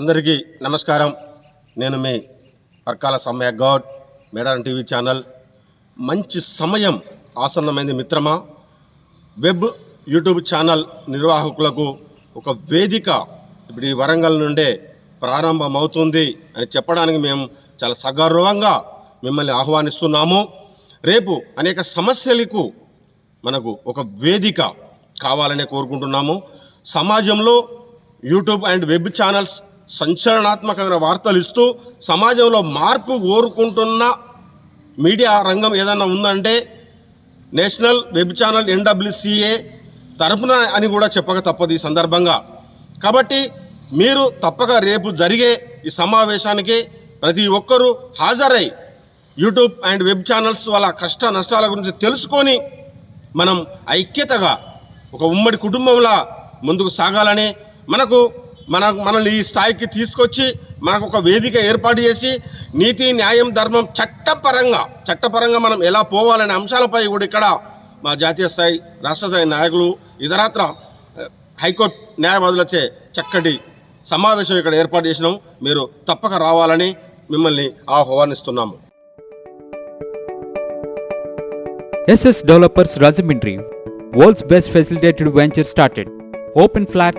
అందరికీ నమస్కారం. నేను మీ పర్కాల సమ్మయ్య గౌడ్ మేడారం టీవీ ఛానల్. మంచి సమయం ఆసన్నమైంది మిత్రమా. వెబ్ యూట్యూబ్ ఛానల్ నిర్వాహకులకు ఒక వేదిక ఇప్పుడు ఈ వరంగల్ నుండే ప్రారంభమవుతుంది అని చెప్పడానికి మేము చాలా సగర్వంగా మిమ్మల్ని ఆహ్వానిస్తున్నాము. రేపు అనేక సమస్యలకు మనకు ఒక వేదిక కావాలనే కోరుకుంటున్నాము. సమాజంలో యూట్యూబ్ అండ్ వెబ్ ఛానల్స్ సంచలనాత్మకమైన వార్తలు ఇస్తూ సమాజంలో మార్పు కోరుకుంటున్న మీడియా రంగం ఏదైనా ఉందంటే నేషనల్ వెబ్ ఛానల్ ఎన్డబ్ల్యూసిఏ తరపున అని కూడా చెప్పక తప్పదు ఈ సందర్భంగా. కాబట్టి మీరు తప్పక రేపు జరిగే ఈ సమావేశానికి ప్రతి ఒక్కరూ హాజరై యూట్యూబ్ అండ్ వెబ్ ఛానల్స్ వాళ్ళ కష్ట నష్టాల గురించి తెలుసుకొని మనం ఐక్యతగా ఒక ఉమ్మడి కుటుంబంలా ముందుకు సాగాలని మనకు మన మనల్ని ఈ స్థాయికి తీసుకొచ్చి మనకు ఒక వేదిక ఏర్పాటు చేసి నీతి న్యాయం ధర్మం చట్టపరంగా చట్టపరంగా మనం ఎలా పోవాలనే అంశాలపై కూడా ఇక్కడ మా జాతీయ స్థాయి రాష్ట్ర స్థాయి నాయకులు ఇతరత్ర హైకోర్టు న్యాయవాదులచే చక్కటి సమావేశం ఇక్కడ ఏర్పాటు చేసినాం. మీరు తప్పక రావాలని మిమ్మల్ని ఆహ్వానిస్తున్నాము. SS developers Rajahmundry world's best facilitated venture started open flat